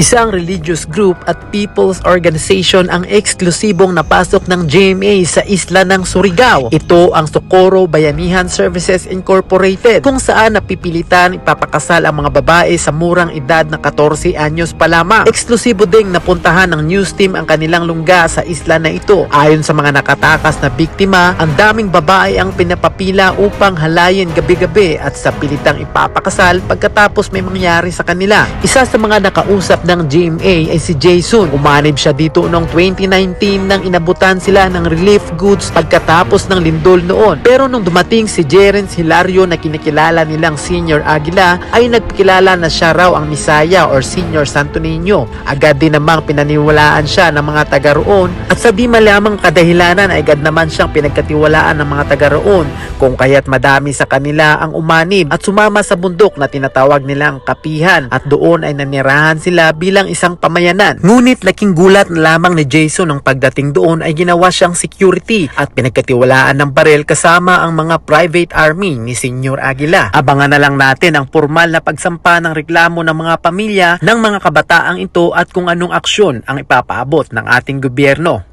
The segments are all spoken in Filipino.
Isang religious group at people's organization ang eksklusibong napasok ng GMA sa isla ng Surigao. Ito ang Socorro Bayanihan Services Incorporated kung saan napipilitan ipapakasal ang mga babae sa murang edad na 14 anyos pa lamang. Eksklusibo ding napuntahan ng news team ang kanilang lungga sa isla na ito. Ayon sa mga nakatakas na biktima, ang daming babae ang pinapapila upang halayin gabi-gabi at sa pilitang ipapakasal pagkatapos may mangyari sa kanila. Isa sa mga nakausap ng GMA ay si Jason. Umanib siya dito noong 2019 nang inabutan sila ng relief goods pagkatapos ng lindol noon. Pero nung dumating si Jerens Hilario na kinikilala nilang Senior Aguila ay nagpakilala na siya raw ang Misaya or Senior Santo Niño. Agad din namang pinaniwalaan siya ng mga taga roon at sa di malamang kadahilanan ay agad naman siyang pinagkatiwalaan ng mga taga roon kung kaya't madami sa kanila ang umanib at sumama sa bundok na tinatawag nilang kapihan at doon ay nanirahan sila bilang isang pamayanan. Ngunit laking gulat na lamang ni Jason nang pagdating doon ay ginawa siyang security at pinagkatiwalaan ng barel kasama ang mga private army ni Senyor Aguila. Abangan na lang natin ang formal na pagsampa ng reklamo ng mga pamilya ng mga kabataang ito at kung anong aksyon ang ipapaabot ng ating gobyerno.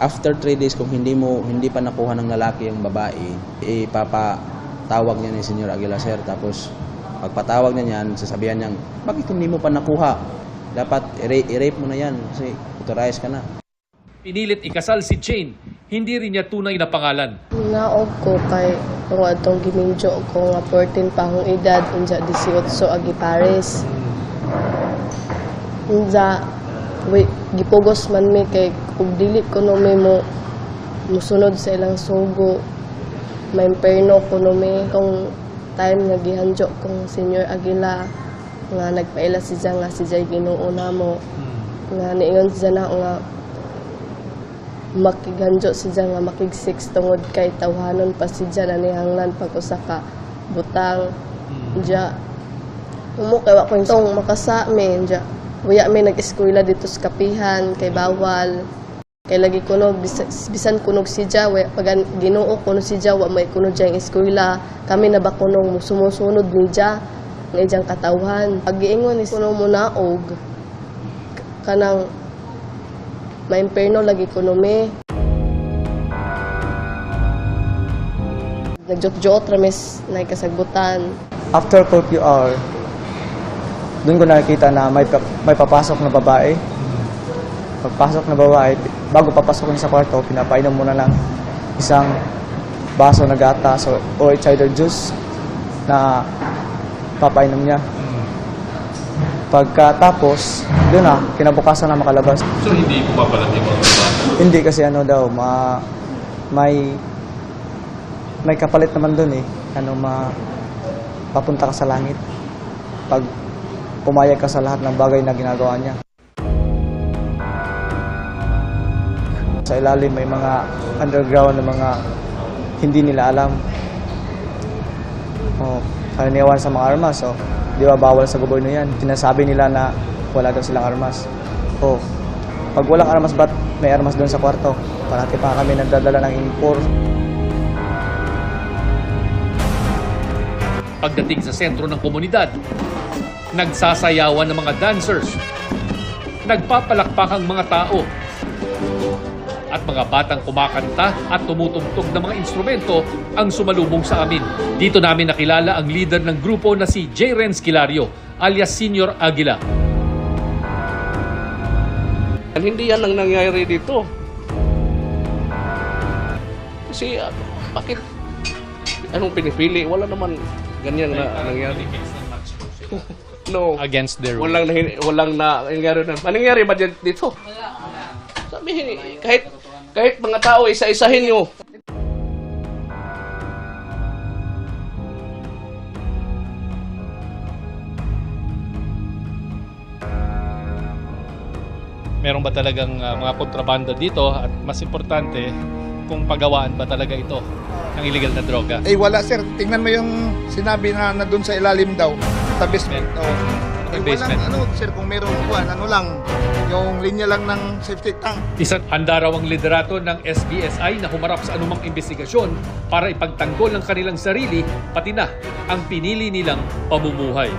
after 3 days kung hindi mo hindi pa nakuha ng lalaki yung babae ipapatawag niya ni Senyor Aguila sir tapos pagpatawag niya niyan sasabihan niya bakit hindi mo pa nakuha dapat i-rape mo na yan kasi authorize ka na Pinilit ikasal si Jane, hindi rin niya tunay na pangalan. Naog ko kay kung atong giminjo ko nga 14 pa akong edad unja 18 agi pares. Unja we gipugos man mi kay ug dili ko no mi mo musunod sa ilang sugo. May imperno ko no mi kung time nga gihanjo kong Senior Aguila nga nagpaila si nga si Jay ginuuna mo. Nga niingon siya na nga makighanjo si Diyan nga makig six tungod kay tawhanon pa si Diyan na nihanglan pag usa ka butang. Diya Umo kay wa ko tong makasa mi Diya Uya mi nag-eskwela dito sa kapihan kay bawal. Kay lagi kuno bis- bisan kunog si Diya wa pag Ginoo kuno si Diya wa may kuno Diya ang eskwela. Kami na ba kunong sumusunod ni Diya nga ijang katawhan pag giingon ni kuno mo naog kanang maimperno lagi ko me. Nagjot-jot rames na kasagbutan. after curfew hour, doon ko nakikita na may, may papasok na babae. Pagpasok na babae, bago papasok sa kwarto, pinapainom muna ng isang baso na gatas or, or cider juice na papainom niya. Pagkatapos, doon na, kinabukasan na makalabas. So hindi yung mga bata. Hindi kasi ano daw, ma, may may kapalit naman doon eh. Ano ma papunta ka sa langit. Pag pumayag ka sa lahat ng bagay na ginagawa niya. Sa ilalim may mga underground na mga hindi nila alam. Oh, karaniwan sa mga armas. Oh, di ba bawal sa gobyerno yan? Sinasabi nila na wala daw silang armas. Oh, pag walang armas, ba't may armas doon sa kwarto? Parati pa kami nagdadala ng impor. Pagdating sa sentro ng komunidad, nagsasayawan ng mga dancers, nagpapalakpak ang mga tao, at mga batang kumakanta at tumutugtog ng mga instrumento ang sumalubong sa amin. Dito namin nakilala ang leader ng grupo na si J. Renz Kilario alias Senior Aguila. Hindi yan ang nangyayari dito. Kasi ah, bakit anong pinipili? Wala naman ganyan na nangyari. no. Against their will. Walang walang na nangyari na. Anong nangyari ba dito? Sabi kahit kahit mga tao isa-isahin nyo. meron ba talagang uh, mga kontrabanda dito at mas importante kung pagawaan ba talaga ito ng illegal na droga. Eh wala sir, tingnan mo yung sinabi na na doon sa ilalim daw, sa basement. Oh. Yung basement. walang ano sir, kung merong kuwan, ano lang, yung linya lang ng safety tank. Isang handa raw ang liderato ng SBSI na humarap sa anumang investigasyon para ipagtanggol ang kanilang sarili pati na ang pinili nilang pamumuhay.